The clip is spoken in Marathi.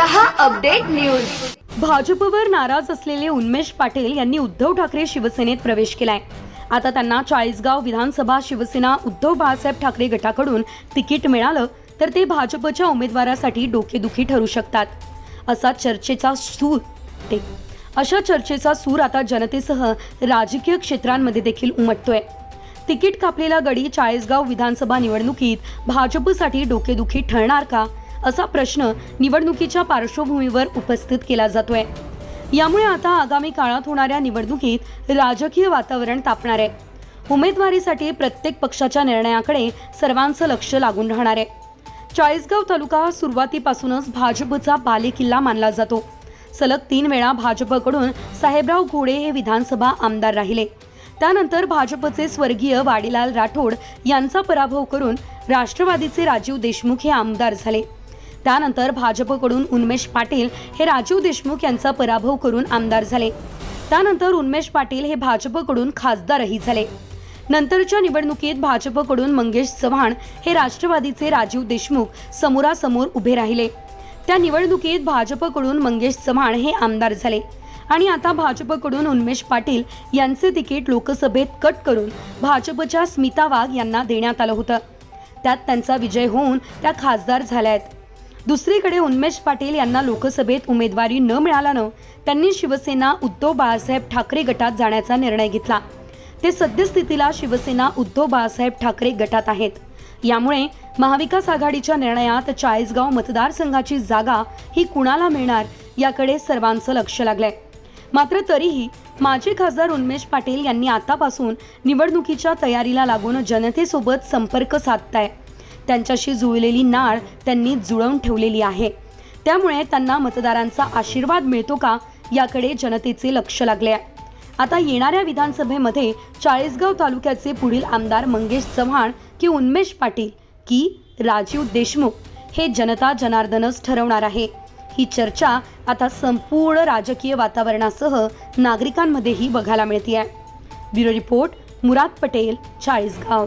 न्यूज. भाजपवर नाराज असलेले उन्मेष पाटील यांनी उद्धव ठाकरे शिवसेनेत प्रवेश केलाय. आता त्यांना चाळीसगाव विधानसभा शिवसेना उद्धव बाळासाहेब ठाकरे गटाकडून तिकीट मिळालं तर ते भाजपच्या उमेदवारासाठी डोकेदुखी ठरू शकतात. असा चर्चेचा सूर ते. अशा चर्चेचा सूर आता जनतेसह राजकीय क्षेत्रांमध्ये देखील उमटतोय. तिकीट कापलेला गडी चाळीसगाव विधानसभा निवडणुकीत भाजपसाठी डोकेदुखी ठरणार का? असा प्रश्न निवडणुकीच्या पार्श्वभूमीवर उपस्थित केला जातोय. यामुळे आता आगामी काळात होणाऱ्या निवडणुकीत राजकीय वातावरण तापणार आहे. उमेदवारीसाठी प्रत्येक पक्षाच्या निर्णयाकडे सर्वांचं लक्ष लागून राहणार आहे. चाळीसगाव तालुका सुरुवातीपासूनच भाजपचा बालेकिल्ला मानला जातो. सलग तीन वेळा भाजपकडून साहेबराव घोडे हे विधानसभा आमदार राहिले. त्यानंतर भाजपचे स्वर्गीय वाडीलाल राठोड यांचा पराभव करून राष्ट्रवादीचे राजीव देशमुख हे आमदार झाले. त्यानंतर भाजपकडून उन्मेष पाटील हे राजीव देशमुख यांचा पराभव करून आमदार झाले. त्यानंतर उन्मेष पाटील हे भाजपकडून खासदारही झाले. नंतरच्या निवडणुकीत भाजपकडून मंगेश चव्हाण हे राष्ट्रवादीचे राजीव देशमुख समोरासमोर उभे राहिले. त्या निवडणुकीत भाजपकडून मंगेश चव्हाण हे आमदार झाले. आणि आता भाजपकडून उन्मेष पाटील यांचे तिकीट लोकसभेत कट करून भाजपच्या स्मिता वाघ यांना देण्यात आलं होतं. त्यात त्यांचा विजय होऊन त्या खासदार झाल्या आहेत. दुसरीकडे उन्मेश पाटील यांना लोकसभेत उमेदवारी न मिळाल्यानं त्यांनी शिवसेना उद्धव बाळासाहेब ठाकरे गटात जाण्याचा निर्णय घेतला. ते सद्यस्थितीला शिवसेना उद्धव बाळासाहेब ठाकरे गटात आहेत. यामुळे महाविकास आघाडीच्या निर्णयात चाळीसगाव मतदारसंघाची जागा ही कुणाला मिळणार याकडे सर्वांचं लक्ष लागलंय. मात्र तरीही माजी खासदार उन्मेश पाटील यांनी आतापासून निवडणुकीच्या तयारीला लागून जनतेसोबत संपर्क साधताय. त्यांच्याशी जुळलेली नाळ त्यांनी जुळवून ठेवलेली आहे. त्यामुळे त्यांना मतदारांचा आशीर्वाद मिळतो का याकडे जनतेचे लक्ष लागले आहे. आता येणाऱ्या विधानसभेमध्ये चाळीसगाव तालुक्याचे पुढील आमदार मंगेश चव्हाण की उन्मेश पाटील की राजीव देशमुख हे जनता जनार्दनच ठरवणार आहे. ही चर्चा आता संपूर्ण राजकीय वातावरणासह नागरिकांमध्येही बघायला मिळते आहे bureau report Murad Patel Chalisgaon.